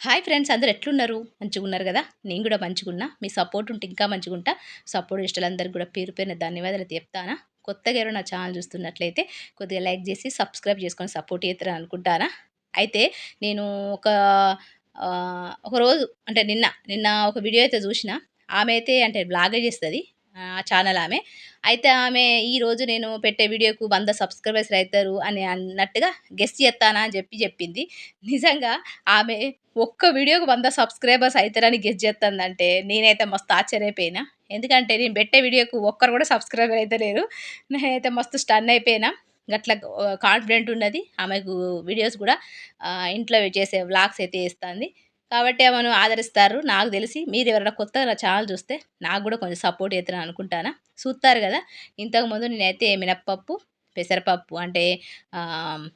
Hi friends అందరు ఎట్లున్నారు? మంచిగా ఉన్నారు కదా? నేను కూడా మంచిగున్నా. మీ సపోర్ట్ ఉంటే ఇంకా మంచిగా ఉంటా సపోర్ట్ ఇష్టాలందరికీ కూడా పేరు పేరున ధన్యవాదాలు చెప్తానా? కొత్తగా ఎవరు నా ఛానల్ చూస్తున్నట్లయితే కొద్దిగా లైక్ చేసి సబ్స్క్రైబ్ చేసుకొని సపోర్ట్ చేస్తారని అనుకుంటానా? అయితే నేను ఒక ఒకరోజు ఒక రోజు అంటే నిన్న నిన్న ఒక వీడియో అయితే చూసిన. ఆమె అయితే అంటే బ్లాగే చేస్తుంది. ఆ ఛానల్ ఆమె. అయితే ఆమె ఈ రోజు నేను పెట్టే వీడియోకు వంద సబ్స్క్రైబర్స్ అవుతారు అని అన్నట్టుగా గెస్ట్ చేస్తానా అని చెప్పి చెప్పింది. నిజంగా ఆమె ఒక్క వీడియోకు వంద సబ్స్క్రైబర్స్ అవుతారని గెస్ట్ చేస్తుందంటే నేనైతే మస్తు ఆశ్చర్యపోయినా. ఎందుకంటే నేను పెట్టే వీడియోకు ఒక్కరు కూడా సబ్స్క్రైబర్ అయితే లేరు నేనైతే మస్తు స్టన్ అయిపోయినా. గట్ల కాన్ఫిడెంట్ ఉన్నది. ఆమెకు వీడియోస్ కూడా ఇంట్లో చేసే వ్లాగ్స్ అయితే వేస్తుంది కాబట్టి ఆమెను ఆదరిస్తారు? నాకు తెలిసి మీరు ఎవరైనా కొత్తగా నా ఛానల్ చూస్తే నాకు కూడా కొంచెం సపోర్ట్ చేస్తారని అనుకుంటానా? చూస్తారు కదా? ఇంతకుముందు నేనైతే మినప్పప్పు పెసరపప్పు అంటే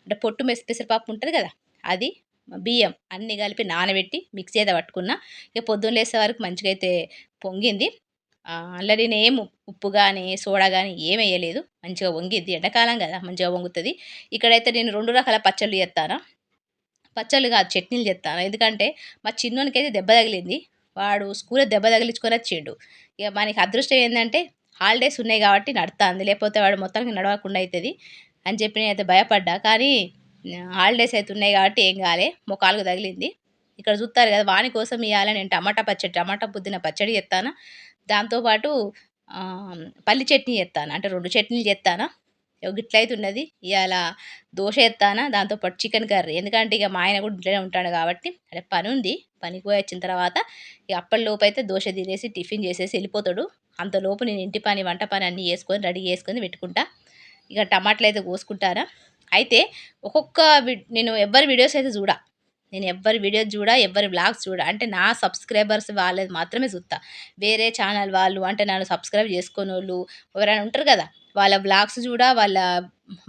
అంటే పొట్టు మెస్ పెసరపప్పు ఉంటుంది కదా? అది బియ్యం అన్నీ కలిపి నానబెట్టి మిక్సీ అయితే పట్టుకున్నా ఇక పొద్దున్న లేసే వరకు మంచిగా అయితే పొంగింది అందులో నేను ఏం ఉప్పు కానీ సోడా కానీ ఏం వేయలేదు మంచిగా వంగిద్ది. ఎండాకాలం కదా మంచిగా వంగుతుంది. ఇక్కడైతే నేను రెండు రకాల పచ్చళ్ళు చేస్తాను పచ్చళ్ళు కాదు చట్నీలు చేస్తాను. ఎందుకంటే మా చిన్నోనికి అయితే దెబ్బ తగిలింది. వాడు స్కూల్లో దెబ్బ తగిలించుకొని వచ్చిండు. ఇక మనకి అదృష్టం ఏంటంటే హాలిడేస్ ఉన్నాయి కాబట్టి నడుతుంది. లేకపోతే వాడు మొత్తానికి నడవకుండా అవుతుంది అని చెప్పి నేనైతే భయపడ్డా. కానీ హాలిడేస్ అయితే ఉన్నాయి కాబట్టి ఏం కాలే. మొకాలకు తగిలింది. ఇక్కడ చూస్తారు కదా వాని కోసం ఇవ్వాలి నేను టమాటా పచ్చడి టమాటా పుదీనా పచ్చడి చేస్తాను. దాంతోపాటు పల్లి చట్నీ చేస్తాను. అంటే రెండు చట్నీలు చేస్తాను. గిట్లయితే ఉన్నది. ఇవాళ దోశ ఎత్తానా దాంతోపాటు చికెన్ కర్రీ. ఎందుకంటే ఇక మా ఆయన కూడా ఇంట్లోనే ఉంటాడు కాబట్టి అంటే పని ఉంది పనికి పోయి వచ్చిన తర్వాత ఇక అప్పటిలోపు అయితే దోశ తినేసి టిఫిన్ చేసేసి వెళ్ళిపోతాడు. అంతలోపు నేను ఇంటి పని వంట పని అన్నీ చేసుకొని రెడీ చేసుకొని పెట్టుకుంటా. ఇక టమాటాలు అయితే కోసుకుంటారా? అయితే ఒక్కొక్క నేను ఎవరి వీడియోస్ అయితే చూడా. నేను ఎవరి వీడియోస్ చూడా ఎవరి బ్లాగ్స్ చూడా. అంటే నా సబ్స్క్రైబర్స్ వాళ్ళది మాత్రమే చూస్తా వేరే ఛానల్ వాళ్ళు అంటే నన్ను సబ్స్క్రైబ్ చేసుకునే వాళ్ళు ఎవరైనా ఉంటారు కదా వాళ్ళ బ్లాగ్స్ చూడా వాళ్ళ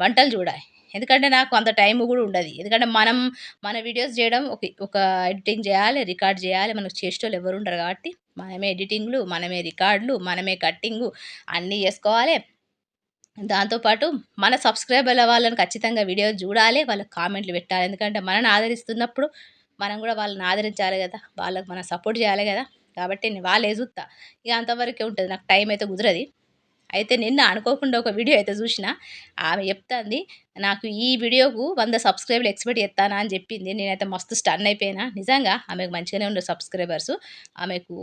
వంటలు చూడా. ఎందుకంటే నాకు అంత టైం కూడా ఉండదు. ఎందుకంటే మనం మన వీడియోస్ చేయడం ఒక ఒక ఎడిటింగ్ చేయాలి రికార్డ్ చేయాలి. మనకు చేసేటోళ్ళు ఎవరు ఉండరు కాబట్టి మనమే ఎడిటింగ్లు మనమే రికార్డులు మనమే కట్టింగు అన్నీ చేసుకోవాలి. దాంతోపాటు మన సబ్స్క్రైబర్ల వాళ్ళని ఖచ్చితంగా వీడియో చూడాలి వాళ్ళకి కామెంట్లు పెట్టాలి. ఎందుకంటే మనని ఆదరిస్తున్నప్పుడు మనం కూడా వాళ్ళని ఆదరించాలి కదా వాళ్ళకి మనం సపోర్ట్ చేయాలి కదా. కాబట్టి నేను వాళ్ళే చూస్తా. ఇక అంతవరకే ఉంటుంది. నాకు టైం అయితే కుదరది. అయితే నిన్న అనుకోకుండా ఒక వీడియో అయితే చూసిన. ఆమె చెప్తాంది నాకు ఈ వీడియోకు వంద సబ్స్క్రైబర్లు ఎక్స్పెక్ట్ చేస్తానా అని చెప్పింది. నేనైతే మస్తు స్టన్ అయిపోయినా. నిజంగా ఆమెకు మంచిగానే ఉండే సబ్స్క్రైబర్స్. ఆమెకు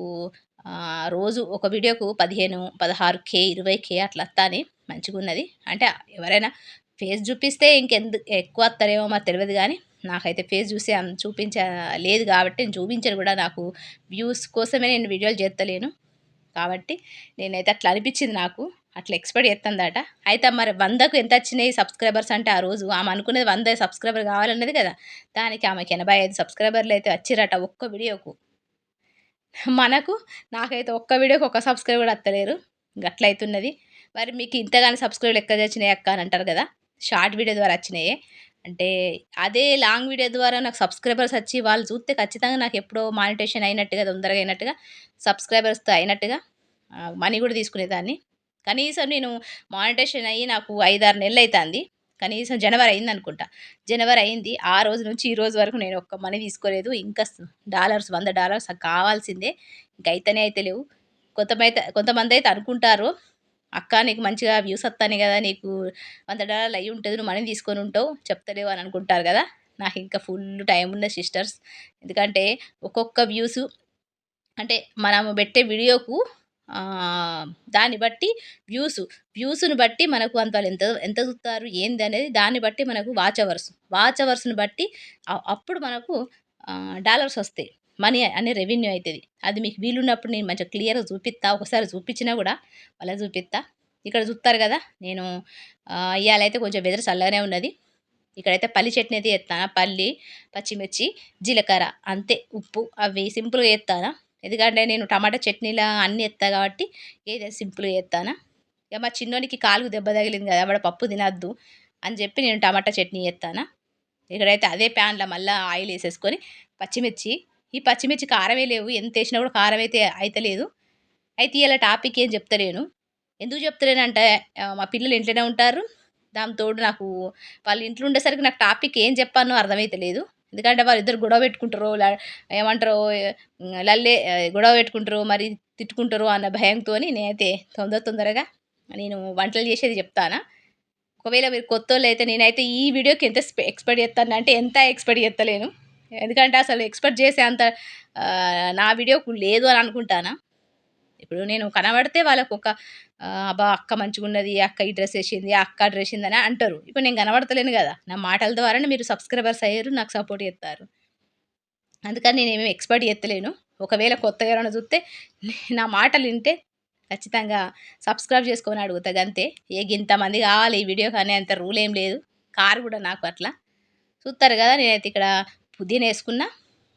రోజు ఒక వీడియోకు పదిహేను పదహారు కే ఇరవై కే అట్లా వస్తాను. మంచిగా ఉన్నది అంటే ఎవరైనా ఫేస్ చూపిస్తే ఇంకెందు ఎక్కువ వస్తారేమో మరి తెలియదు కానీ నాకైతే ఫేస్ చూసి చూపించ లేదు కాబట్టి నేను చూపించను కూడా. నాకు వ్యూస్ కోసమే నేను వీడియోలు చేస్తలేను కాబట్టి నేనైతే అట్లా అనిపించింది నాకు. అట్లా ఎక్స్పెక్ట్ చేస్తుందట అయితే మరి వందకు ఎంత వచ్చినాయి సబ్స్క్రైబర్స్ అంటే ఆ రోజు? ఆమె అనుకునేది వంద సబ్స్క్రైబర్ కావాలన్నది కదా. దానికి ఆమెకి ఎనభై ఐదు సబ్స్క్రైబర్లు అయితే వచ్చిరట ఒక్క వీడియోకు. మనకు నాకైతే ఒక్క వీడియోకి ఒక సబ్స్క్రైబర్ కూడా వస్తలేరు గట్ల మరి మీకు ఇంతగానో సబ్స్క్రైబర్లు ఎక్కడ వచ్చినాయి అక్క అని అంటారు కదా? షార్ట్ వీడియో ద్వారా వచ్చినాయే. అంటే అదే లాంగ్ వీడియో ద్వారా నాకు సబ్స్క్రైబర్స్ వచ్చి వాళ్ళు చూస్తే ఖచ్చితంగా నాకు ఎప్పుడో మానిటేషన్ అయినట్టుగా తొందరగా అయినట్టుగా సబ్స్క్రైబర్స్తో అయినట్టుగా మనీ కూడా తీసుకునేదాన్ని. కనీసం నేను మానిటేషన్ అయ్యి నాకు ఐదారు నెలలు అవుతుంది కనీసం జనవరి అయింది అనుకుంటా. జనవరి అయింది. ఆ రోజు నుంచి ఈ రోజు వరకు నేను ఒక్క మనీ తీసుకోలేదు. ఇంకా డాలర్స్ వంద డాలర్స్ నాకు కావాల్సిందే. ఇంకా అయితేనే అయితే లేవు. కొంతమైతే కొంతమంది అయితే అనుకుంటారు. అక్క నీకు మంచిగా వ్యూస్ వస్తాయి కదా నీకు వంద డాలర్లు అయ్యి ఉంటుంది నువ్వు మనీ తీసుకొని ఉంటావు చెప్తలేవు అని అనుకుంటారు కదా. నాకు ఇంకా ఫుల్ టైం ఉన్న సిస్టర్స్. ఎందుకంటే ఒక్కొక్క వ్యూస్ అంటే మనం పెట్టే వీడియోకు దాన్ని బట్టి వ్యూస్ వ్యూస్ని బట్టి మనకు అంత వాళ్ళు ఎంత ఎంత చూస్తారు ఏంది అనేది దాన్ని బట్టి మనకు వాచ్ అవర్స్. వాచ్ అవర్స్ని బట్టి అప్పుడు మనకు డాలర్స్ వస్తాయి. మనీ అనే రెవెన్యూ అవుతుంది. అది మీకు వీలున్నప్పుడు నేను మంచిగా క్లియర్గా చూపిస్తా. ఒకసారి చూపించినా కూడా అలా చూపిస్తా. ఇక్కడ చూస్తారు కదా నేను ఇవాళైతే కొంచెం వెదర్ చల్లగానే ఉన్నది. ఇక్కడైతే పల్లి చట్నీ అయితే చేస్తాను పల్లి పచ్చిమిర్చి జీలకర్ర అంతే ఉప్పు అవి సింపుల్గా చేస్తాను? ఎందుకంటే నేను టమాటా చట్నీలా అన్నీ ఎత్తా కాబట్టి ఏదో సింపుల్గా చేస్తాను? ఇక మా చిన్నోనికి కాలుకు దెబ్బ తగిలింది కదా వాడు పప్పు తినద్దు అని చెప్పి నేను టమాటా చట్నీ చేస్తాను? ఇక్కడైతే అదే ప్యాన్లో మళ్ళీ ఆయిల్ వేసేసుకొని పచ్చిమిర్చి ఈ పచ్చిమిర్చి కారమే లేవు. ఎంత వేసినా కూడా కారం అయితే అయితలేదు అయితే ఇలా టాపిక్ ఏం చెప్తలేను. ఎందుకు చెప్తలేనంటే మా పిల్లలు ఇంట్లోనే ఉంటారు. దాంతోడు తోడు నాకు వాళ్ళు ఇంట్లో ఉండేసరికి నాకు టాపిక్ ఏం చెప్పానో అర్థమైతలేదు ఎందుకంటే వాళ్ళు ఇద్దరు గొడవ పెట్టుకుంటారు. ఏమంటారు లల్లే గొడవ పెట్టుకుంటారు మరి తిట్టుకుంటారు అన్న భయంతో నేనైతే తొందర తొందరగా నేను వంటలు చేసేది చెప్తానా. ఒకవేళ మీరు కొత్త అయితే నేనైతే ఈ వీడియోకి ఎంత ఎక్స్పెక్ట్ చేస్తాను అంటే ఎంత ఎక్స్పెక్ట్ చేస్తలేను. ఎందుకంటే అసలు ఎక్స్పెక్ట్ చేసే అంత నా వీడియోకు లేదు అని అనుకుంటానా? ఇప్పుడు నేను కనబడితే వాళ్ళకు ఒక అబ్బా అక్క మంచిగా ఉన్నది అక్క ఈ డ్రెస్ వేసింది అక్క డ్రెస్ అని అంటారు. ఇప్పుడు నేను కనబడతలేను కదా. నా మాటల ద్వారానే మీరు సబ్స్క్రైబర్స్ అయ్యారు నాకు సపోర్ట్ చేస్తారు. అందుకని నేను ఏమేమి ఎక్స్పర్ట్ చేస్తలేను. ఒకవేళ కొత్తగా ఎవరైనా చూస్తే నా మాటలు వింటే ఖచ్చితంగా సబ్స్క్రైబ్ చేసుకొని అడుగుతా అంతే ఏ ఇంతమంది కావాలి ఈ వీడియో కానీ అంత రూల్ ఏం లేదు. కారు కూడా నాకు అట్లా. చూస్తారు కదా నేనైతే ఇక్కడ పుదీనా వేసుకున్నా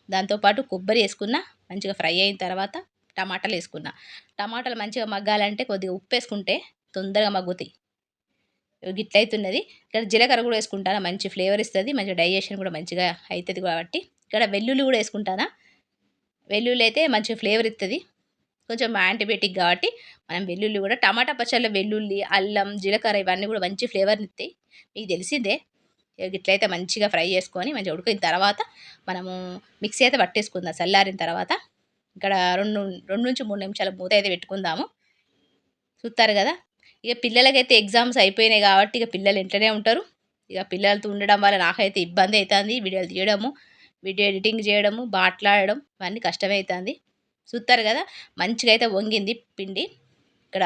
దాంతోపాటు కొబ్బరి వేసుకున్నా మంచిగా ఫ్రై అయిన తర్వాత టమాటాలు వేసుకున్నా. టమాటాలు మంచిగా మగ్గాలంటే కొద్దిగా ఉప్పు వేసుకుంటే తొందరగా మగ్గుతాయి. గిట్ల అవుతున్నది ఇక్కడ జీలకర్ర కూడా వేసుకుంటాను మంచి ఫ్లేవర్ ఇస్తుంది మంచిగా డైజెషన్ కూడా మంచిగా అవుతుంది కాబట్టి. ఇక్కడ వెల్లుల్లి కూడా వేసుకుంటానా? వెల్లుల్లి అయితే మంచిగా ఫ్లేవర్ ఇస్తుంది. కొంచెం యాంటీబయాటిక్ కాబట్టి మనం వెల్లుల్లి కూడా టమాటా పచ్చళ్ళ వెల్లుల్లి అల్లం జీలకర్ర ఇవన్నీ కూడా మంచి ఫ్లేవర్ని ఇస్తాయి. మీకు తెలిసిందే ఇట్లయితే మంచిగా ఫ్రై చేసుకొని మంచిగా ఉడికిన తర్వాత మనము మిక్సీ అయితే పట్టేసుకుందాం చల్లారిన తర్వాత. ఇక్కడ రెండు రెండు నుంచి మూడు నిమిషాల మూత అయితే పెట్టుకుందాము. చూస్తారు కదా? ఇక పిల్లలకైతే ఎగ్జామ్స్ అయిపోయినాయి కాబట్టి ఇక పిల్లలు ఇంట్లోనే ఉంటారు. ఇక పిల్లలతో ఉండడం వల్ల నాకైతే ఇబ్బంది అవుతుంది వీడియోలు తీయడము వీడియో ఎడిటింగ్ చేయడము మాట్లాడడం ఇవన్నీ కష్టమవుతుంది చూస్తారు కదా? మంచిగా అయితే వంగింది పిండి. ఇక్కడ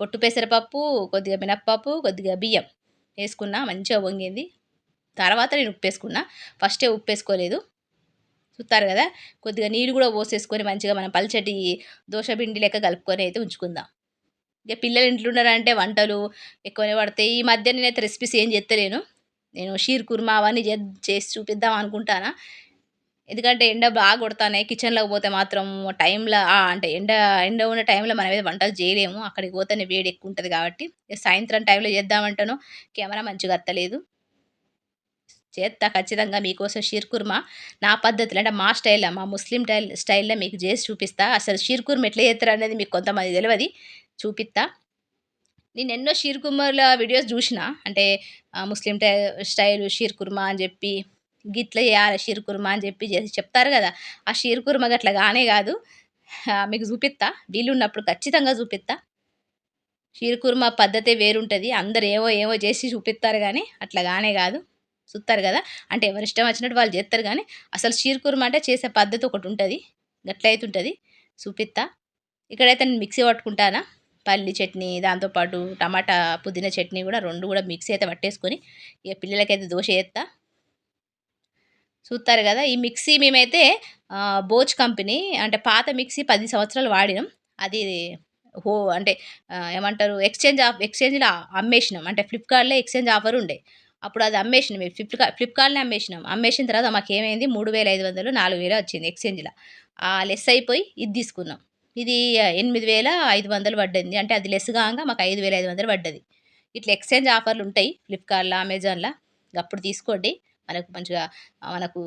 పొట్టు పెసరపప్పు కొద్దిగా మినప్పప్పు కొద్దిగా బియ్యం వేసుకున్నా మంచిగా వంగింది. తర్వాత నేను ఉప్పేసుకున్నా. ఫస్టే ఉప్పు వేసుకోలేదు చూస్తారు కదా? కొద్దిగా నీళ్ళు కూడా పోసేసుకొని మంచిగా మనం పల్చటి దోశ పిండి లెక్క కలుపుకొని అయితే ఉంచుకుందాం. ఇక పిల్లలు ఇంట్లో ఉన్నారంటే వంటలు ఎక్కువనే పడతాయి. ఈ మధ్య నేనైతే రెసిపీస్ ఏం చేస్తలేను నేను షీర్ కుర్మా అవన్నీ చేసి చూపిద్దాం అనుకుంటానా. ఎందుకంటే ఎండ బాగా కొడతానే కిచెన్లోకి పోతే మాత్రం టైంలో అంటే ఎండ ఎండ ఉన్న టైంలో మనం ఏదో వంటలు చేయలేము. అక్కడికి పోతేనే వేడి ఎక్కువ ఉంటుంది కాబట్టి. సాయంత్రం టైంలో చేద్దామంటాను. కెమెరా మంచిగా అత్తలేదు. చేస్తా ఖచ్చితంగా మీకోసం షీర్ కుర్మా నా పద్ధతిలో. అంటే మా స్టైల్లో మా ముస్లిం టైల్ స్టైల్లో మీకు చేసి చూపిస్తా. అసలు షీర్ కుర్మా ఎట్లా చేస్తారు అనేది మీకు కొంతమంది తెలియదు చూపిస్తా. నేను ఎన్నో షీర్ కుర్మాల వీడియోస్ చూసిన. అంటే ముస్లిం టై స్టైల్ షీర్ కుర్మా అని చెప్పి గిట్ల చేయాలి షీర్ కుర్మా అని చెప్పి చేసి చెప్తారు కదా. ఆ షీర్ కుర్మా గట్లా కానే కాదు. మీకు చూపిస్తా. వీలున్నప్పుడు ఖచ్చితంగా చూపిస్తా. షీర్ కుర్మా పద్ధతి వేరుంటుంది. అందరు ఏవో ఏవో చేసి చూపిస్తారు కానీ అట్లా కానే కాదు. చూస్తారు కదా? అంటే ఎవరి ఇష్టం వచ్చినట్టు వాళ్ళు చేస్తారు కానీ అసలు షీర్కుర్మ అంటే చేసే పద్ధతి ఒకటి ఉంటుంది. గట్లయితే ఉంటుంది చూపిస్తా ఇక్కడైతే నేను మిక్సీ పట్టుకుంటానా? పల్లి చట్నీ దాంతోపాటు టమాటా పుదీనా చట్నీ కూడా రెండు కూడా మిక్సీ అయితే పట్టేసుకొని ఇక పిల్లలకైతే దోశ వేస్తా చూస్తారు కదా? ఈ మిక్సీ మేమైతే బోచ్ కంపెనీ అంటే పాత మిక్సీ పది సంవత్సరాలు వాడినాం. అది హో అంటే ఏమంటారు ఎక్స్చేంజ్ ఆఫ్ ఎక్స్చేంజ్లో అమ్మేసినాం. అంటే ఫ్లిప్కార్ట్లో ఎక్స్చేంజ్ ఆఫర్ ఉండే. అప్పుడు అది అమ్మేసినాం ఫ్లిప్కార్ట్ ఫ్లిప్కార్ట్నే అమ్మేసినాం. అమ్మేసిన తర్వాత మాకు ఏమైంది మూడు వేల ఐదు వందలు నాలుగు వేలు వచ్చింది ఎక్స్చేంజ్లో. ఆ లెస్ అయిపోయి ఇది తీసుకున్నాం. ఇది ఎనిమిది వేల ఐదు వందలు పడ్డది. అంటే అది లెస్ కాగా మాకు ఐదు వేల ఐదు వందలు పడ్డది. ఇట్లా ఎక్స్చేంజ్ ఆఫర్లు ఉంటాయి ఫ్లిప్కార్ట్లో అమెజాన్లో అప్పుడు తీసుకోండి. మనకు మంచిగా మనకు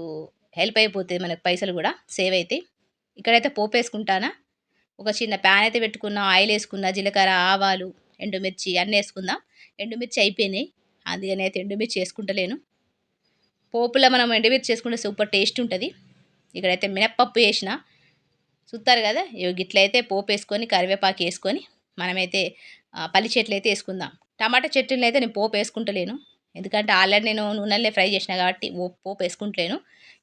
హెల్ప్ అయిపోతుంది మనకు పైసలు కూడా సేవ్ అవుతాయి ఇక్కడైతే పోపు వేసుకుంటానా ఒక చిన్న ప్యాన్ అయితే పెట్టుకున్నా. ఆయిల్ వేసుకున్నా జీలకర్ర ఆవాలు ఎండుమిర్చి అన్నీ వేసుకుందాం. ఎండుమిర్చి అయిపోయినాయి. అందుకని అయితే ఎండుమిర్చి చేసుకుంటలేను. పోపులో మనం ఎండుమిర్చి చేసుకుంటే సూపర్ టేస్ట్ ఉంటుంది. ఇక్కడైతే మినప్పప్పు వేసిన. చూస్తారు కదా గిట్లయితే పోపు వేసుకొని కరివేపాకు వేసుకొని మనమైతే పల్లి చెట్లు అయితే వేసుకుందాం. టమాటా చెట్లు అయితే నేను పోపు వేసుకుంటలేను. ఎందుకంటే ఆల్రెడీ నేను నూనెలే ఫ్రై చేసిన కాబట్టి పోపు వేసుకుంటలేను.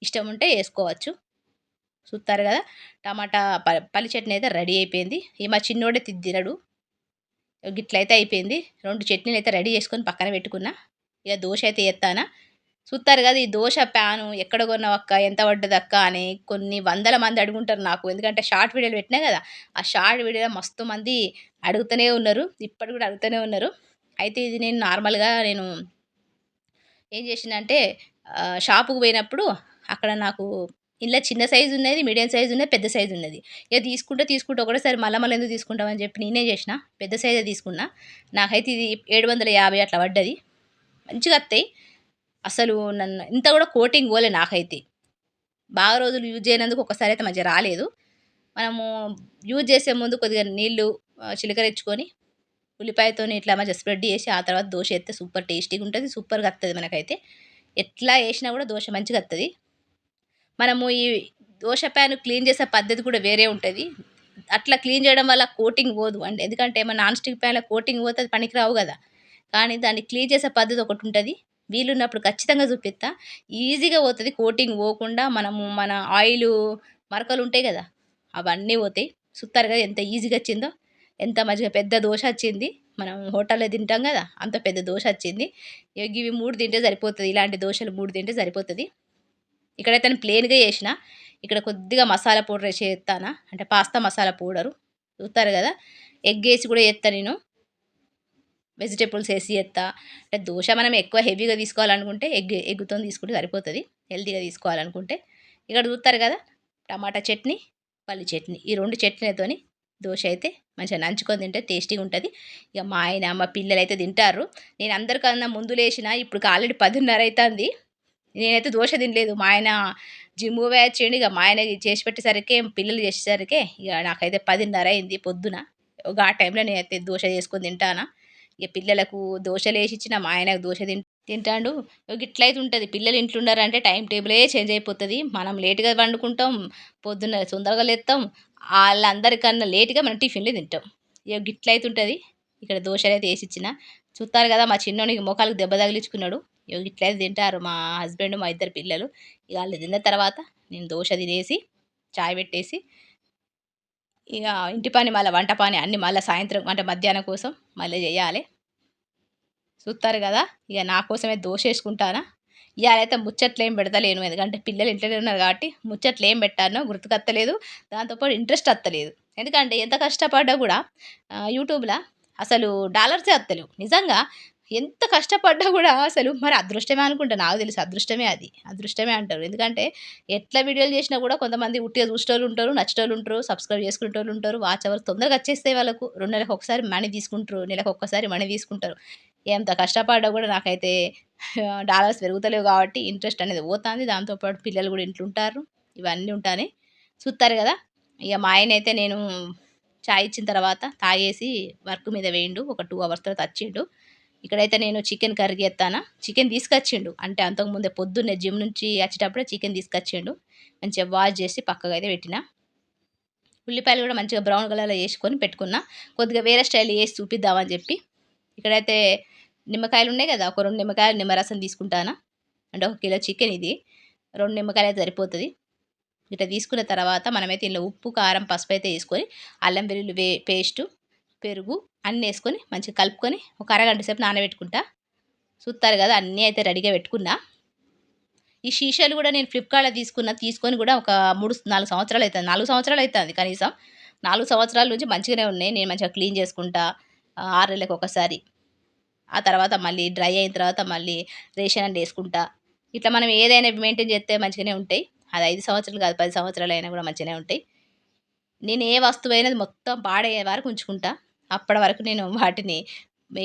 ఇష్టం ఉంటే వేసుకోవచ్చు. చూస్తారు కదా టమాటా పల్లి చట్నీ అయితే రెడీ అయిపోయింది. ఈ మా చిన్నోడే తినడు. గిట్లయితే అయిపోయింది. రెండు చట్నీలు అయితే రెడీ చేసుకొని పక్కన పెట్టుకున్నా. ఇక దోశ అయితే ఎత్తానా? చూస్తారు కదా ఈ దోశ ప్యాను ఎక్కడ కొన్నావక్క ఎంత పడ్డది అక్క? అని కొన్ని వందల మంది అడుగుంటారు నాకు. ఎందుకంటే షార్ట్ వీడియోలు పెట్టినా కదా ఆ షార్ట్ వీడియోలో మస్తు మంది అడుగుతూనే ఉన్నారు. ఇప్పటి కూడా అడుగుతూనే ఉన్నారు. అయితే ఇది నేను నార్మల్గా నేను ఏం చేసిందంటే షాపుకు పోయినప్పుడు అక్కడ నాకు ఇందులో చిన్న సైజు ఉన్నది మీడియం సైజు ఉన్నది పెద్ద సైజు ఉన్నది. ఇక తీసుకుంటే తీసుకుంటే ఒకటేసారి మళ్ళీ మళ్ళీ ఎందుకు తీసుకుంటామని చెప్పి నేనే చేసిన. పెద్ద సైజే తీసుకున్నా. నాకైతే ఇది ఏడు వందల యాభై అట్లా పడ్డది. మంచిగా వస్తాయి అసలు నన్ను ఇంత కూడా కోటింగ్ పోలే నాకైతే. బాగా రోజులు యూజ్ చేయనందుకు ఒకసారి అయితే మంచిగా రాలేదు. మనము యూజ్ చేసే ముందు కొద్దిగా నీళ్ళు చిలకరించుకొని ఉల్లిపాయతో ఇట్లా మంచిగా స్ప్రెడ్ చేసి ఆ తర్వాత దోశ వేస్తే సూపర్ టేస్టీగా ఉంటుంది సూపర్గా వస్తుంది మనకైతే. ఎట్లా వేసినా కూడా దోశ మంచిగా వస్తుంది మనము ఈ దోశ ప్యాన్ క్లీన్ చేసే పద్ధతి కూడా వేరే ఉంటుంది. అట్లా క్లీన్ చేయడం వల్ల కోటింగ్ పోదు అండి. ఎందుకంటే మన నాన్ స్టిక్ ప్యాన్లో కోటింగ్ పోతే అది పనికిరావు కదా. కానీ దాన్ని క్లీన్ చేసే పద్ధతి ఒకటి ఉంటుంది. వీలున్నప్పుడు ఖచ్చితంగా చూపిస్తా. ఈజీగా పోతుంది కోటింగ్ పోకుండా మనము మన ఆయిల్ మరకలు ఉంటాయి కదా అవన్నీ పోతాయి. చూస్తారు కదా ఎంత ఈజీగా వచ్చిందో ఎంత మంచిగా పెద్ద దోశ వచ్చింది. మనం హోటల్లో తింటాం కదా అంత పెద్ద దోశ వచ్చింది. ఇవి మూడు తింటే సరిపోతుంది. ఇలాంటి దోశలు మూడు తింటే సరిపోతుంది. ఇక్కడైతే నేను ప్లెయిన్గా చేసిన. ఇక్కడ కొద్దిగా మసాలా పౌడర్ వేసి చేస్తానా అంటే పాస్తా మసాలా పౌడరు. చూస్తారు కదా? ఎగ్ వేసి కూడా చేస్తాను నేను. వెజిటేబుల్స్ వేసి చేస్తా అంటే దోశ మనం ఎక్కువ హెవీగా తీసుకోవాలనుకుంటే ఎగ్ ఎగ్గుతో తీసుకుంటే సరిపోతుంది. హెల్తీగా తీసుకోవాలనుకుంటే. ఇక్కడ చూస్తారు కదా? టమాటా చట్నీ పల్లి చట్నీ. ఈ రెండు చట్నీలతోని దోశ అయితే మంచిగా నంచుకొని తింటే టేస్టీగా ఉంటుంది. ఇక మా ఆయన మా పిల్లలు అయితే తింటారు. నేను అందరికన్నా ముందు లేచిన ఇప్పుడు ఆల్రెడీ పదిన్నర అవుతుంది నేనైతే దోశ తినలేదు. మా ఆయన జిమ్ వేయచ్చేయండి ఇక మా ఆయన చేసి పెట్టేసరికి పిల్లలు చేసేసరికి ఇక నాకైతే పదిన్నర అయింది పొద్దున. ఒక ఆ టైంలో నేనైతే దోశ చేసుకొని తింటానా. ఇక పిల్లలకు దోశలు వేసి ఇచ్చిన మా ఆయనకు దోశ తింటాడు. తింటాడు ఇట్లయితే ఉంటుంది. పిల్లలు ఇంట్లో ఉన్నారంటే టైం టేబులే చేంజ్ అయిపోతుంది. మనం లేట్గా వండుకుంటాం. పొద్దున్న తొందరగా లేస్తాం వాళ్ళందరికన్నా లేట్గా మనం టిఫిన్లు తింటాం. ఇక గిట్లయితే ఉంటుంది. ఇక్కడ దోశలు అయితే వేసి ఇచ్చిన. చూస్తారు కదా మా చిన్నోనికి మోకాలకు దెబ్బ తగిలించుకున్నాడు. ఇక ఇట్లయితే తింటారు మా హస్బెండ్ మా ఇద్దరు పిల్లలు. ఇక వాళ్ళు తిన్న తర్వాత నేను దోశ తినేసి చాయ్ పెట్టేసి ఇక ఇంటి పని మళ్ళీ వంట పని అన్ని మళ్ళీ సాయంత్రం అంటే మధ్యాహ్నం కోసం మళ్ళీ చేయాలి. చూస్తారు కదా ఇక నా కోసమే దోశ వేసుకుంటానా? ఇవాళైతే ముచ్చట్లు ఏం పెడతలేను ఎందుకంటే పిల్లలు ఇంట్లోనే ఉన్నారు కాబట్టి ముచ్చట్లు ఏం పెట్టానో గుర్తుకత్తలేదు. దాంతోపాటు ఇంట్రెస్ట్ అత్తలేదు. ఎందుకంటే ఎంత కష్టపడ్డా కూడా యూట్యూబ్లో అసలు డాలర్సే వస్తలేవు నిజంగా ఎంత కష్టపడ్డా కూడా అసలు మరి అదృష్టమే అనుకుంటా. నాకు తెలిసి అదృష్టమే అది. అదృష్టమే అంటారు. ఎందుకంటే ఎట్లా వీడియోలు చేసినా కూడా కొంతమంది ఉట్టిగా చూసేటోళ్ళు ఉంటారు నచ్చేటోళ్ళు ఉంటారు సబ్స్క్రైబ్ చేసుకునేటోళ్ళు ఉంటారు. వాచ్ అవర్స్ తొందరగా వచ్చేస్తే వాళ్ళకు. రెండు నెలలకు ఒకసారి మనీ తీసుకుంటారు నెలకు ఒక్కసారి మనీ తీసుకుంటారు. ఎంత కష్టపడ్డా కూడా నాకైతే డాలర్స్ పెరుగుతలేవు కాబట్టి ఇంట్రెస్ట్ అనేది పోతుంది. దాంతోపాటు పిల్లలు కూడా ఇంట్లో ఉంటారు. ఇవన్నీ ఉంటాయి చూస్తారు కదా. ఇక మా ఆయన అయితే నేను చాయ్ ఇచ్చిన తర్వాత తాగేసి వర్క్ మీద వేయండు. ఒక టూ అవర్స్ తర్వాత వచ్చిండు. ఇక్కడైతే నేను చికెన్ కర్రీ చేస్తానా చికెన్ తీసుకొచ్చిండు. అంటే అంతకుముందే పొద్దున్నే జిమ్ నుంచి వచ్చేటప్పుడే చికెన్ తీసుకొచ్చిండు. మంచిగా వాష్ చేసి పక్కగా అయితే పెట్టిన. ఉల్లిపాయలు కూడా మంచిగా బ్రౌన్ కలర్లో వేసుకొని పెట్టుకున్నా. కొద్దిగా వేరే స్టైల్ వేసి చూపిద్దామని చెప్పి. ఇక్కడైతే నిమ్మకాయలు ఉన్నాయి కదా ఒక రెండు నిమ్మకాయలు నిమ్మరసం తీసుకుంటానా? అంటే ఒక కిలో చికెన్ ఇది. రెండు నిమ్మకాయలు అయితే సరిపోతుంది. ఇట్లా తీసుకున్న తర్వాత మనమైతే ఇందులో ఉప్పు కారం పసుపు అయితే వేసుకొని అల్లం వెల్లుల్లి పేస్టు పెరుగు అన్నీ వేసుకొని మంచిగా కలుపుకొని ఒక అరగంట సేపు నానబెట్టుకుంటా. చూస్తారు కదా అన్నీ అయితే రెడీగా పెట్టుకున్నా. ఈ షీషాలు కూడా నేను ఫ్లిప్కార్ట్లో తీసుకున్న తీసుకొని కూడా ఒక మూడు నాలుగు సంవత్సరాలు అవుతుంది నాలుగు సంవత్సరాలు అవుతుంది కనీసం. నాలుగు సంవత్సరాల నుంచి మంచిగానే ఉన్నాయి. నేను మంచిగా క్లీన్ చేసుకుంటా ఆరు నెలలకు ఒకసారి. ఆ తర్వాత మళ్ళీ డ్రై అయిన తర్వాత మళ్ళీ రేషన్ అండ్ వేసుకుంటా. ఇట్లా మనం ఏదైనా మెయింటైన్ చేస్తే మంచిగానే ఉంటాయి. అది ఐదు సంవత్సరాలు కాదు పది సంవత్సరాలు అయినా కూడా మంచిగానే ఉంటాయి. నేను ఏ వస్తువు అయినది మొత్తం పాడయ్యే వరకు ఉంచుకుంటా. అప్పటి వరకు నేను వాటిని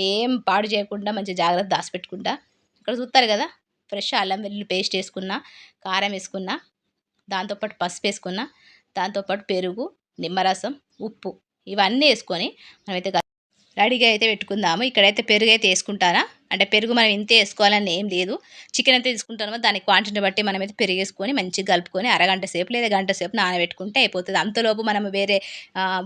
ఏం పాడు చేయకుండా మంచి జాగ్రత్త దాచిపెట్టుకుంటా. ఇక్కడ చూస్తారు కదా ఫ్రెష్ అల్లం వెల్లుల్లి పేస్ట్ వేసుకున్న కారం వేసుకున్న దాంతోపాటు పసుపు వేసుకున్న దాంతోపాటు పెరుగు నిమ్మరసం ఉప్పు ఇవన్నీ వేసుకొని మనమైతే రెడీగా అయితే పెట్టుకుందాము. ఇక్కడైతే పెరుగు అయితే వేసుకుంటారా? అంటే పెరుగు మనం ఇంతే వేసుకోవాలని ఏం లేదు. చికెన్ అయితే తీసుకుంటామో దాని క్వాంటిటీని బట్టి మనం అయితే పెరుగు వేసుకొని మంచిగా కలుపుకొని అరగంట సేపు లేదా గంట సేపు నానబెట్టుకుంటే అయిపోతుంది. అంతలోపు మనం వేరే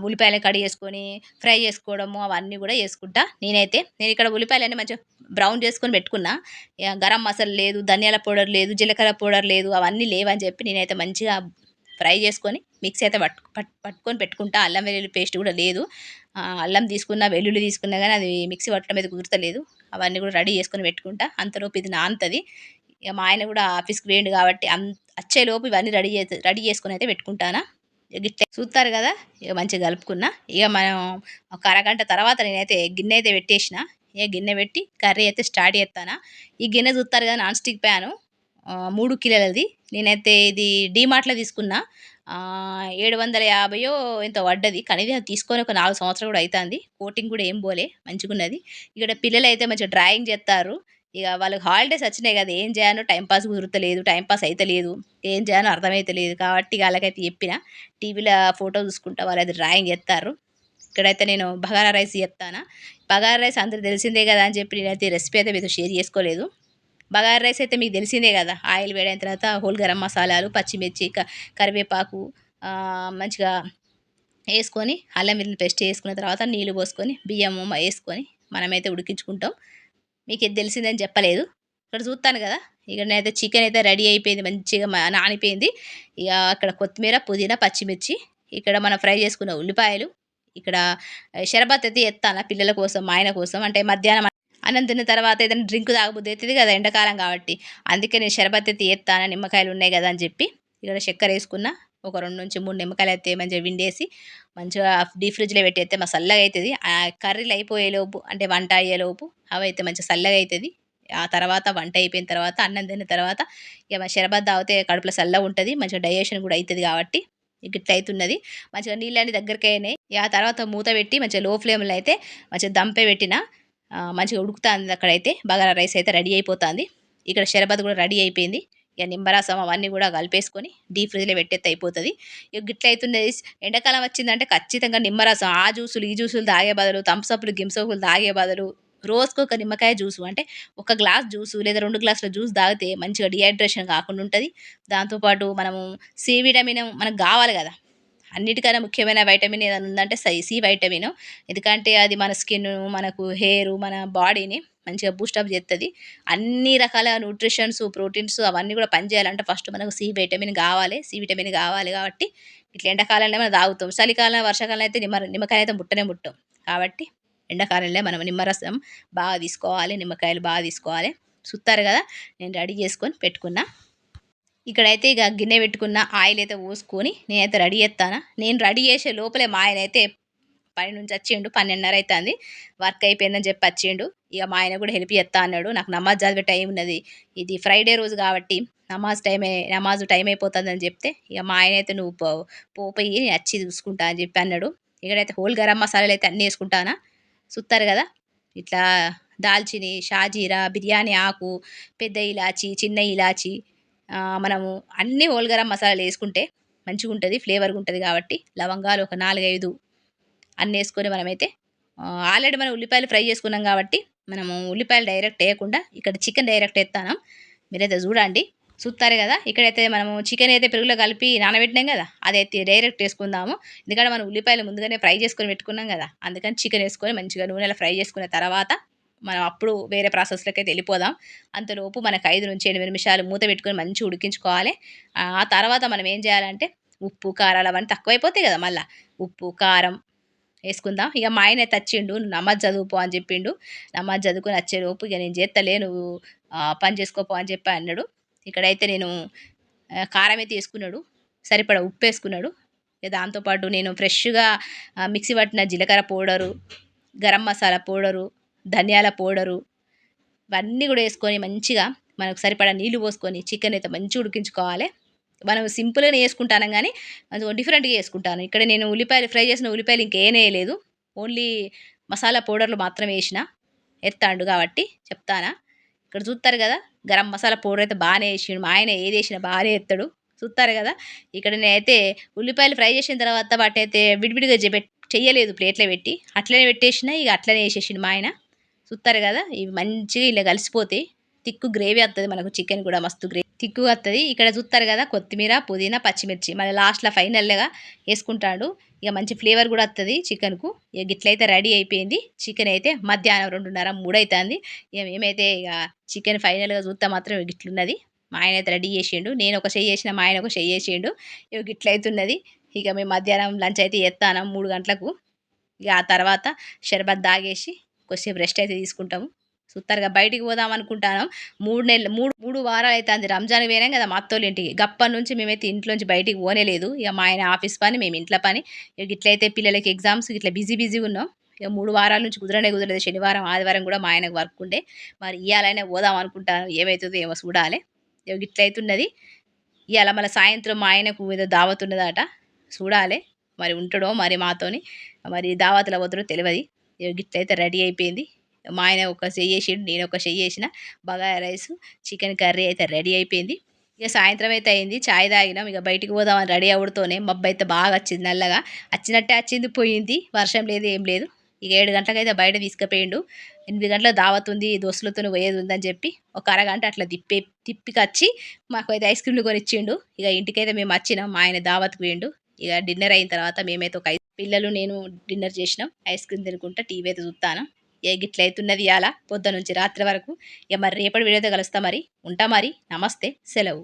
ఉల్లిపాయలు కడి చేసుకొని ఫ్రై చేసుకోవడము అవన్నీ కూడా చేసుకుంటా. నేనైతే నేను ఇక్కడ ఉల్లిపాయలన్నీ మంచిగా బ్రౌన్ చేసుకొని పెట్టుకున్నా. గరం మసాలా లేదు ధనియాల పౌడర్ లేదు జీలకర్ర పౌడర్ లేదు అవన్నీ లేవని చెప్పి నేనైతే మంచిగా ఫ్రై చేసుకొని మిక్సీ అయితే పట్టు పట్టుకొని పెట్టుకుంటా. అల్లం వెల్లుల్లి పేస్ట్ కూడా లేదు. అల్లం తీసుకున్నా వెల్లుల్లి తీసుకున్నా కానీ అది మిక్సీ పట్టడం అయితే కుదరతలేదు. అవన్నీ కూడా రెడీ చేసుకొని పెట్టుకుంటా. అంతలోపు ఇది నాంతది ఇక మా ఆయన కూడా ఆఫీస్కి వేయండి కాబట్టి అం వచ్చేలోపు ఇవన్నీ రెడీ చేసి రెడీ చేసుకొని అయితే పెట్టుకుంటానా. గిట్ట చూస్తారు కదా ఇక మంచిగా కలుపుకున్నా. ఇక మనం ఒక అరగంట తర్వాత నేనైతే గిన్నె అయితే పెట్టేసిన. ఇక గిన్నె పెట్టి కర్రీ అయితే స్టార్ట్ చేస్తానా. ఈ గిన్నె చూస్తారు కదా నాన్ స్టిక్ ప్యాను. మూడు కిలోలది. నేనైతే ఇది డీమార్ట్లో తీసుకున్నా. ఏడు వందల యాభయో ఎంతో పడ్డది కానీ తీసుకొని ఒక నాలుగు సంవత్సరాలు కూడా అవుతుంది కోటింగ్ కూడా ఏం పోలే. మంచిగున్నది. ఇక్కడ పిల్లలు అయితే మంచిగా డ్రాయింగ్ చేస్తారు ఇక వాళ్ళకి హాలిడేస్ వచ్చినాయి కదా. ఏం చేయాలో టైంపాస్ కుదురుతలేదు. టైంపాస్ అవుతలేదు ఏం చేయాలో అర్థమవుతలేదు కాబట్టి వాళ్ళకైతే చెప్పిన. టీవీలో ఫోటో చూసుకుంటా వాళ్ళు అయితే డ్రాయింగ్ చేస్తారు ఇక్కడైతే నేను బగారా రైస్ చెప్తాను బగారా రైస్ అందరూ తెలిసిందే కదా అని చెప్పి నేనైతే రెసిపీ అయితే మీతో షేర్ చేసుకోలేదు. బగారా రైస్ అయితే మీకు తెలిసిందే కదా. ఆయిల్ వేడైన తర్వాత హోల్ గరం మసాలాలు పచ్చిమిర్చి కరివేపాకు మంచిగా వేసుకొని అల్లం వెల్లుల్లి పేస్ట్ వేసుకున్న తర్వాత నీళ్ళు పోసుకొని బియ్యము వేసుకొని మనమైతే ఉడికించుకుంటాం. మీకు ఇది తెలిసిందని చెప్పలేదు. ఇక్కడ చూస్తాను కదా. ఇక్కడ నేనైతే చికెన్ అయితే రెడీ అయిపోయింది. మంచిగా నానిపోయింది. ఇక అక్కడ కొత్తిమీర పుదీనా పచ్చిమిర్చి ఇక్కడ మనం ఫ్రై చేసుకున్న ఉల్లిపాయలు ఇక్కడ షరబత్ అయితే ఎత్తాను పిల్లల కోసం మా ఆయన కోసం. అంటే మధ్యాహ్నం అన్నం తిన్న తర్వాత ఏదైనా డ్రింక్ తాగబుద్ది అవుతుంది కదా ఎండాకాలం కాబట్టి. అందుకే నేను షర్బత్ అయితే ఎత్తాను నిమ్మకాయలు ఉన్నాయి కదా అని చెప్పి ఇక్కడ చక్కెర వేసుకున్న. ఒక రెండు నుంచి మూడు నిమ్మకాయలు అయితే మంచిగా విండేసి మంచిగా డీప్ ఫ్రిడ్జ్లో పెట్టేస్తే మా చల్లగా అవుతుంది ఆ కర్రీలు అయిపోయేలోపు అంటే వంట అయ్యేలోపు అవి అయితే మంచిగా చల్లగా అవుతుంది ఆ తర్వాత వంట అయిపోయిన తర్వాత అన్నం తిన్న తర్వాత ఇక మా షర్బత్ తాగితే కడుపులో చల్లగా ఉంటుంది. మంచిగా డైజెషన్ కూడా అవుతుంది కాబట్టి ఇట్లా అవుతున్నది మంచిగా నీళ్ళని దగ్గరికి అయినాయి. ఆ తర్వాత మూత పెట్టి మంచిగా లో ఫ్లేమ్లో అయితే మంచిగా దంపే పెట్టిన. మంచిగా ఉడుకుతుంది అక్కడైతే. బగారా రైస్ అయితే రెడీ అయిపోతుంది. ఇక్కడ షరబత్ కూడా రెడీ అయిపోయింది. ఇక నిమ్మరసం అవన్నీ కూడా కలిపేసుకొని డీప్ ఫ్రిడ్జ్లో పెట్టేస్తే అయిపోతుంది. ఇక గిట్ల అవుతున్నది ఎండాకాలం వచ్చిందంటే ఖచ్చితంగా నిమ్మరసం. ఆ జ్యూసులు ఈ జ్యూసులు తాగే బదులు థమ్స్అప్లు గిమ్సప్లు తాగే బదులు రోజుకు ఒక నిమ్మకాయ జ్యూసు అంటే ఒక గ్లాస్ జ్యూసు లేదా రెండు గ్లాసుల జ్యూస్ తాగితే మంచిగా డిహైడ్రేషన్ కాకుండా ఉంటుంది. దాంతోపాటు మనము సి విటమిన్ మనకు కావాలి కదా. అన్నిటికన్నా ముఖ్యమైన వైటమిన్ ఏదైనా ఉందంటే సై సి వైటమిన్. ఎందుకంటే అది మన స్కిన్ మనకు హెయిర్ మన బాడీని మంచిగా బూస్టప్ చేస్తుంది అన్ని రకాల న్యూట్రిషన్స్ ప్రోటీన్స్ అవన్నీ కూడా పనిచేయాలంటే ఫస్ట్ మనకు సి విటమిన్ కావాలి సి విటమిన్ కావాలి కాబట్టి ఇట్లా ఎండాకాలంలో మనం తాగుతాం. చలికాలం వర్షాకాలం అయితే నిమ్మ నిమ్మకాయ అయితే ముట్టనే ముట్టాం. కాబట్టి ఎండాకాలంలో మనం నిమ్మరసం బాగా తీసుకోవాలి నిమ్మకాయలు బాగా తీసుకోవాలి. సుత్తారు కదా? నేను రెడీ చేసుకొని పెట్టుకున్నా. ఇక్కడైతే ఇక గిన్నె పెట్టుకున్న ఆయిల్ అయితే పోసుకొని నేనైతే రెడీ చేస్తాను. నేను రెడీ చేసే లోపలే మా ఆయన అయితే పని నుంచి వచ్చిండు పన్నెండున్నర అవుతుంది వర్క్ అయిపోయిందని చెప్పి వచ్చిండు. ఇక మా ఆయన కూడా హెల్ప్ చేస్తా అన్నాడు. నాకు నమాజ్ చదివే టైం ఉన్నది. ఇది ఫ్రైడే రోజు కాబట్టి నమాజ్ టైం నమాజ్ టైం అయిపోతుందని చెప్తే ఇక మా ఆయన అయితే నువ్వు పో పోయి నేను వచ్చి చూసుకుంటా అని చెప్పి అన్నాడు. ఇక్కడైతే హోల్ గరం మసాలాలు అయితే అన్నీ వేసుకుంటానా. సుత్తారు కదా? ఇట్లా దాల్చిని షాజీరా బిర్యానీ ఆకు పెద్ద ఇలాచి చిన్న ఇలాచి మనము అన్ని హోల్ గరం మసాలాలు వేసుకుంటే మంచిగా ఉంటుంది ఫ్లేవర్గా ఉంటుంది కాబట్టి లవంగాలు ఒక నాలుగైదు అన్నీ వేసుకొని మనమైతే ఆల్రెడీ మనం ఉల్లిపాయలు ఫ్రై చేసుకున్నాం కాబట్టి మనము ఉల్లిపాయలు డైరెక్ట్ వేయకుండా ఇక్కడ చికెన్ డైరెక్ట్ వేస్తాను. మీరైతే చూడండి చూస్తారు కదా ఇక్కడైతే మనము చికెన్ అయితే పెరుగులో కలిపి నానబెట్టినాం కదా అదైతే డైరెక్ట్ వేసుకుందాము. ఎందుకంటే మనం ఉల్లిపాయలు ముందుగానే ఫ్రై చేసుకొని పెట్టుకున్నాం కదా అందుకని చికెన్ వేసుకొని మంచిగా నూనెలో ఫ్రై చేసుకున్న తర్వాత మనం అప్పుడు వేరే ప్రాసెస్లోకి అయితే వెళ్ళిపోదాం. అంతలోపు మనకు ఐదు నుంచి ఎనిమిది నిమిషాలు మూత పెట్టుకొని మంచిగా ఉడికించుకోవాలి. ఆ తర్వాత మనం ఏం చేయాలంటే ఉప్పు కారాలు అవన్నీ తక్కువైపోతాయి కదా మళ్ళీ. ఉప్పు కారం వేసుకుందాం. ఇక మా ఆయన అయితే వచ్చిండు నువ్వు నమాజ్ చదువుపో అని చెప్పిండు. నమాజ్ చదువుకొని వచ్చేలోపు ఇక నేను చేస్తలే నువ్వు పని చేసుకోపో అని చెప్పి అన్నాడు. ఇక్కడైతే నేను కారమే కారం అయితే వేసుకున్నాడు సరిపడా ఉప్పు వేసుకున్నాడు. ఇక దాంతోపాటు నేను ఫ్రెష్గా మిక్సీ పట్టిన జీలకర్ర పౌడరు గరం మసాలా పౌడరు ధనియాల పౌడరు ఇవన్నీ కూడా వేసుకొని మంచిగా మనకు సరిపడా నీళ్ళు పోసుకొని చికెన్ అయితే మంచిగా ఉడికించుకోవాలి. మనం సింపుల్గానే వేసుకుంటాను కానీ అది డిఫరెంట్గా వేసుకుంటాను. ఇక్కడ నేను ఉల్లిపాయలు ఫ్రై చేసిన ఉల్లిపాయలు ఇంకేం వేయలేదు. ఓన్లీ మసాలా పౌడర్లు మాత్రమే వేసిన ఎత్తాండు కాబట్టి చెప్తానా? ఇక్కడ చూస్తారు కదా గరం మసాలా పౌడర్ అయితే బాగానే వేసిండు. మా ఆయన ఏది వేసినా బాగానే ఎత్తాడు. చూస్తారు కదా ఇక్కడ నేనైతే ఉల్లిపాయలు ఫ్రై చేసిన తర్వాత వాటి అయితే విడివిడిగా చెయ్యలేదు ప్లేట్లో పెట్టి. అట్లనే పెట్టేసిన ఇక అట్లనే వేసేసిండు మా ఆయన. చూస్తారు కదా ఇవి మంచిగా ఇలా కలిసిపోతాయి తిక్కు గ్రేవీ వస్తుంది మనకు చికెన్ కూడా మస్తు గ్రేవీ. తిక్కు వస్తుంది ఇక్కడ చూస్తారు కదా కొత్తిమీర పుదీనా పచ్చిమిర్చి. మళ్ళీ లాస్ట్లో ఫైనల్గా వేసుకుంటాడు. ఇక మంచి ఫ్లేవర్ కూడా వస్తుంది చికెన్కు. ఇక గిట్లయితే రెడీ అయిపోయింది. చికెన్ అయితే మధ్యాహ్నం రెండున్నర మూడు అవుతుంది ఇక మేమైతే ఇక చికెన్ ఫైనల్గా చూస్తే మాత్రం గిట్లున్నది. మా ఆయన అయితే రెడీ చేసిండు. నేను ఒక చెయ్యి చేసిన మా ఆయన ఒక చెయ్యి చేసిండు ఇక గిట్లయితున్నది ఇక మేము మధ్యాహ్నం లంచ్ అయితే ఎత్తాను మూడు గంటలకు. ఇక ఆ తర్వాత షర్బత్ దాగేసి కొద్దిసేపు రెస్ట్ అయితే తీసుకుంటాము. సుత్తరుగా బయటికి పోదాం అనుకుంటాను. మూడు నెలలు మూడు మూడు వారాలు అయితే అంది రంజాన్ పోయినాం కదా మా అత్తోళ్ళ ఇంటికి. గప్పటి నుంచి మేమైతే ఇంట్లోంచి బయటికి పోనేలేదు ఇక మా ఆయన ఆఫీస్ పని మేము ఇంట్లో పని. ఇక ఇట్లయితే పిల్లలకి ఎగ్జామ్స్ ఇట్లా బిజీ బిజీ ఉన్నాం. ఇక మూడు వారాల నుంచి కుదరనే కుదరలేదు. శనివారం ఆదివారం కూడా మా ఆయనకు వర్క్ ఉండే. మరి ఇవాళైనా పోదాం అనుకుంటాను. ఏమవుతుందో ఏమో చూడాలి. ఇక ఇట్లయితున్నది. ఇవాళ మళ్ళీ సాయంత్రం మా ఆయనకు ఏదో దావత్ ఉన్నదట చూడాలి. మరి ఉంటాడో మరి మాతోని. మరి దావత్లో పోతాడో తెలియదు. ఇక గిట్లయితే రెడీ అయిపోయింది. మా ఆయన ఒక చెయ్యి వేసిండు నేను ఒక చెయ్యి వేసిన బగారా రైస్ చికెన్ కర్రీ అయితే రెడీ అయిపోయింది. ఇక సాయంత్రం అయితే అయింది. చాయ్ తాగినాం. ఇక బయటికి పోదామని రెడీ అవుడుతోనే మబ్బు అయితే బాగా వచ్చింది నల్లగా. వచ్చినట్టే వచ్చింది పోయింది. వర్షం లేదు ఏం లేదు. ఇక ఏడు గంటలకైతే బయట తీసుకుపోయిండు. ఎనిమిది గంటలకు దావత్ ఉంది దోస్తులతో పోయేది ఉందని చెప్పి ఒక అరగంట అట్లా తిప్పే తిప్పికొచ్చి మాకు అయితే ఐస్ క్రీమ్లు కొనిచ్చిండు. ఇక ఇంటికైతే మేము వచ్చినాం. మా ఆయన దావత్కి పోయిండు. ఇక డిన్నర్ అయిన తర్వాత మేమైతే ఒక పిల్లలు నేను డిన్నర్ చేసినాం. ఐస్ క్రీమ్ తినుకుంటా టీవీ అయితే చూస్తాను. ఏ గిట్ల అవుతున్నది ఇవాళ పొద్దు నుంచి రాత్రి వరకు. ఇక మరి రేపటి వీడియోతో కలుస్తా మరి. ఉంటా మరి. నమస్తే. సెలవు.